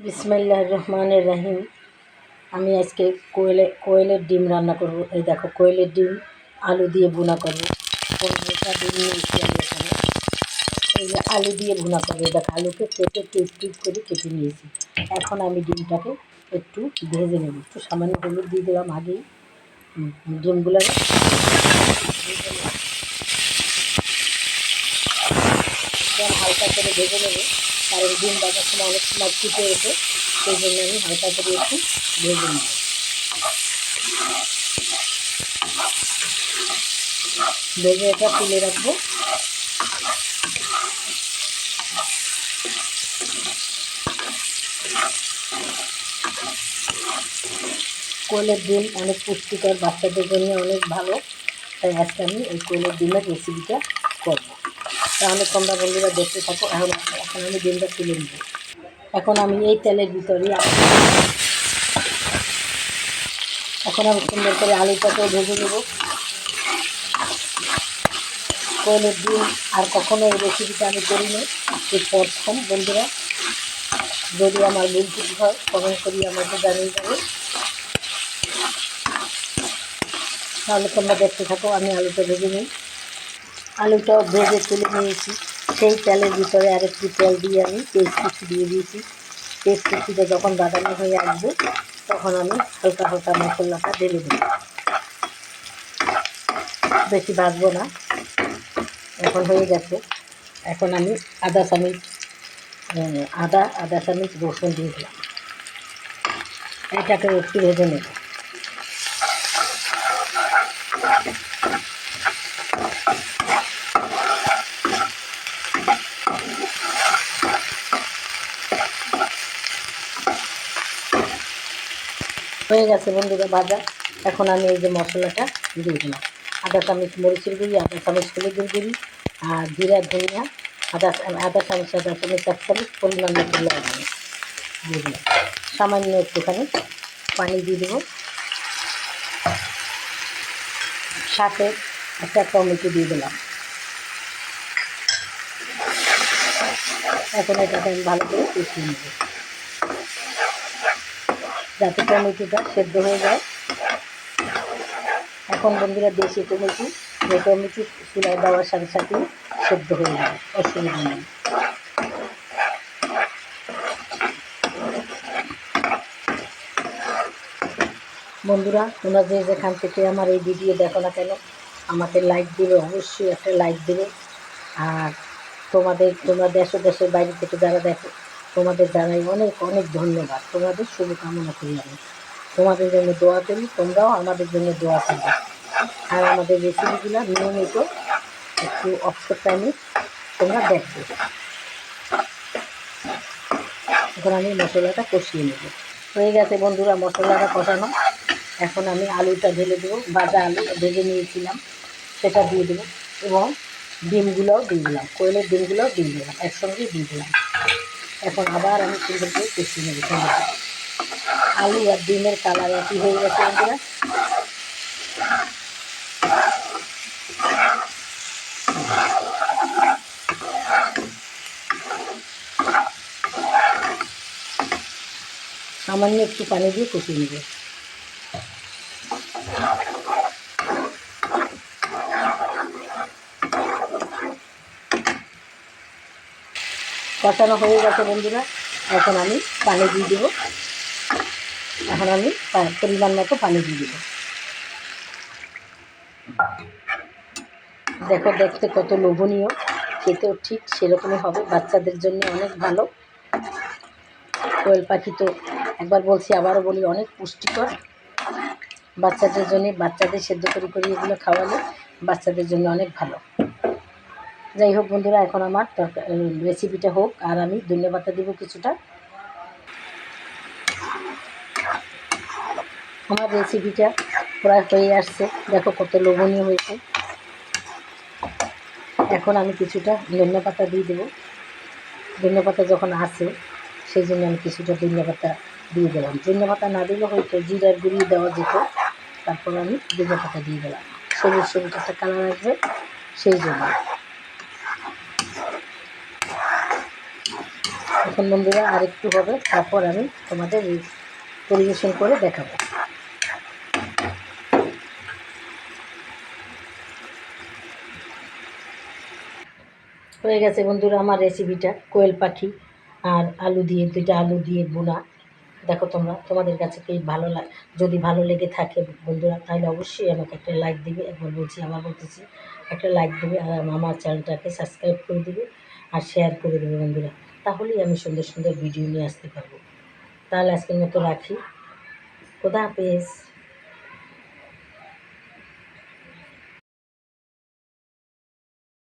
বিসমিল্লাহ রহমানের রাহিম আমি আজকে কোয়েলে, কোয়েলের ডিম রান্না করব। এই দেখো, কোয়েলের ডিম, আলু দিয়ে ভুনা করব। ডিম নিয়েছি এই যে আলু দিয়ে ভুনা করব। দেখো, আলুকে কেটে টিপ টিপ করে কেটে নিয়েছি। এখন আমি ডিমটাকে একটু ভেজে নেব। একটু সামান্য হলুদ দিয়ে দিলাম আগেই। ডিমগুলো হালকা করে ভেজে নেব। কারণ ডিম ভাজার সময় অনেক সময় ফুটে ওঠে, সেই জন্য আমি হালকা করে একটু ভেজে নিই। ভেজে এটা তুলে রাখব। কোয়েলের ডিম অনেক পুষ্টিকর, বাচ্চাদের জন্য অনেক ভালো। তাই আজকে আমি এই কোয়েলের ডিমের রেসিপিটা করব তাহলে তোমরা বন্ধুরা দেখতে থাকো, এখন এখন আমি ডিমটা তুলে নেব। এখন আমি এই তেলের ভিতরে এখন আমি সুন্দর করে আলুটাকেও ভেজে নেব। কোয়েলের ডিম আর কখনো এই রেসিপিটা আমি করিনি। এই প্রথম বন্ধুরা, যদি আমার ভুল ত্রুটি হয় কমেন্ট করি আমাকে জানিয়ে দেবে। তাহলে তোমরা দেখতে থাকো, আমি আলুটা ভেজে নিই। আলুটাও ভেজে তুলে নিয়েছি। সেই তেলের ভিতরে আর একটু তেল দিয়ে আমি পেস্ট কুচি দিয়ে দিয়েছি। পেস্ট কুচিটা যখন বাদামি হয়ে আসবে, তখন আমি হালকা হালকা মশলাটা ঢেলে দেবো। বেশি ভাজবো না। এখন হয়ে গেছে। এখন আমি আদা চামিচ আদা আদা চামিচ রসুন দিয়ে দিলাম। এটাকে একটু ভেজে নেব। হয়ে গেছে বন্ধুরা ভাজা। এখন আমি এই যে মশলাটা দিয়ে দিলাম। আদা চামচ, মরিচের গুঁড়ি, আদা চামচ, হলুদের গুঁড়ি আর জিরা, ধনিয়া, আদা আদা চামচ আদা চামচ, এক চামচ পরিমাণ মতো লবণ দিয়ে দিলাম। সামান্য একটুখানি পানি দিয়ে দেবো। সাথে একটা টমেটো দিয়ে দিলাম। এখন এটাকে আমি ভালো করে কষিয়ে নেব। যাতে টমেটোটা সেদ্ধ হয়ে যায়। এখন বন্ধুরা দেশি টমেটো এই টমেটো চুলায় দেওয়ার সাথে সাথে সেদ্ধ হয়ে যায়, অসুবিধা নেই। বন্ধুরা, তোমরা যে যেখান থেকে আমার এই ভিডিও দেখো না কেন, আমাকে লাইক দেবে, অবশ্যই একটা লাইক দেবে। আর তোমাদের, তোমরা দেশ দেশের বাইরে থেকে যারা দেখো তোমাদের জানাই অনেক অনেক ধন্যবাদ। তোমাদের শুভকামনা করি আমি। তোমাদের জন্য দোয়া করি, তোমরাও আমাদের জন্য দোয়া করবে। আর আমাদের রেসিপিগুলো নিয়মিত একটু অবসর টাইমে তোমরা দেখবে। এখন আমি মশলাটা কষিয়ে নেব। হয়ে গেছে বন্ধুরা, মশলাটা কষানো। এখন আমি আলুটা ঢেলে দেবো, বাজা আলু ভেজে নিয়েছিলাম, সেটা দিয়ে দেবো। এবং ডিমগুলোও দিয়ে দিলাম, কোয়েলের ডিমগুলোও দিয়ে দিলাম, একসঙ্গে দিয়ে দিলাম। এখন আবার আমি সুন্দর করে কষিয়ে নেব সুন্দর করে আলু আর ডিমের কালার একই হয়ে গেছে বন্ধুরা। সামান্য একটু পানি দিয়ে কষিয়ে নেব। কষানো হয়ে গেছে বন্ধুরা। এখন আমি পানি দিয়ে দেবো। এখন আমি পরিমাণ মতো পানি দিয়ে দেবো। দেখো, দেখতে কত লোভনীয়। খেতেও ঠিক সেরকমই হবে। বাচ্চাদের জন্য অনেক ভালো। কোয়েল পাখি তো একবার বলছি, আবারও বলি, অনেক পুষ্টিকর। বাচ্চাদের জন্য বাচ্চাদের সেদ্ধ করে করে এগুলো খাওয়ালে বাচ্চাদের জন্য অনেক ভালো। যাই হোক বন্ধুরা, এখন আমার রেসিপিটা হোক, আর আমি ধন্যবাদ দেবো কিছুটা। আমার রেসিপিটা প্রায় হয়ে আসছে। দেখো কত লোভনীয় হয়েছে। এখন আমি কিছুটা ধনিয়া পাতা দিয়ে দেবো। ধনিয়া পাতা যখন আসে সেই জন্য আমি কিছুটা ধনিয়া পাতা দিয়ে দিলাম। ধনিয়া পাতা না দিলে হয়তো জিরার গুঁড়ি দেওয়া যেত। তারপর আমি ধনিয়া পাতা দিয়ে দিলাম। সবুজ সবুজ একটা কালার আসবে, সেই জন্য। এখন বন্ধুরা আর একটু হবে, তারপর আমি তোমাদের পরিবেশন করে দেখাবো। হয়ে গেছে বন্ধুরা আমার রেসিপিটা কোয়েল পাখি আর আলু দিয়ে, দুইটা আলু দিয়ে বোনা দেখো তোমরা, তোমাদের কাছে কি ভালো লাগে যদি ভালো লেগে থাকে বন্ধুরা, তাহলে অবশ্যই আমাকে একটা লাইক দিবে। একবার বলছি, আবার বলতেছি, একটা লাইক দেবে আর আমার চ্যানেলটাকে সাবস্ক্রাইব করে দিবে আর শেয়ার করে দেবে বন্ধুরা। তাহলেই আমি সুন্দর সুন্দর ভিডিও নিয়ে আসতে পারব। তাহলে আজকের মতো রাখি। খোদা হাফেজ।